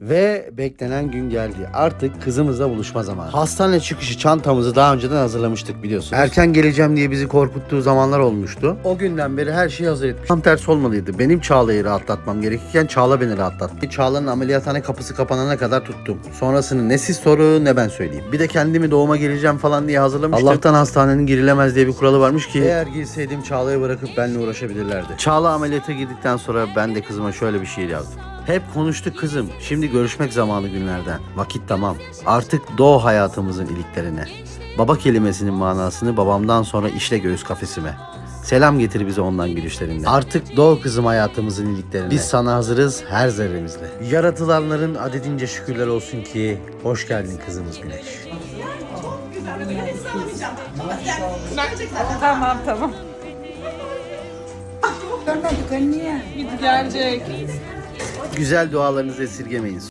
Ve beklenen gün geldi. Artık kızımızla buluşma zamanı. Hastane çıkışı çantamızı daha önceden hazırlamıştık biliyorsunuz. Erken geleceğim diye bizi korkuttuğu zamanlar olmuştu. O günden beri her şeyi hazır etmiş. Tam tersi olmalıydı. Benim Çağla'yı rahatlatmam gerekirken Çağla beni rahatlattı. Çağla'nın ameliyathane kapısı kapanana kadar tuttum. Sonrasını ne siz soru ne ben söyleyeyim. Bir de kendimi doğuma geleceğim falan diye hazırlamıştım. Allah'tan hastanenin girilemez diye bir kuralı varmış ki. Eğer girseydim Çağla'yı bırakıp benimle uğraşabilirlerdi. Çağla ameliyata girdikten sonra ben de kızıma şöyle bir şiir yazdım. Hep konuştuk kızım. Şimdi görüşmek zamanı günlerden. Vakit tamam. Artık doğ hayatımızın iliklerine. Baba kelimesinin manasını babamdan sonra işle göğüs kafesime. Selam getir bize ondan gülüşlerinde. Artık doğ kızım hayatımızın iliklerine. Biz sana hazırız her zerremizle. Yaratılanların adedince şükürler olsun ki hoş geldin kızımız Güneş. Tamam tamam. Görmedik anne. Git gelecek. Güzel dualarınızı esirgemeyin.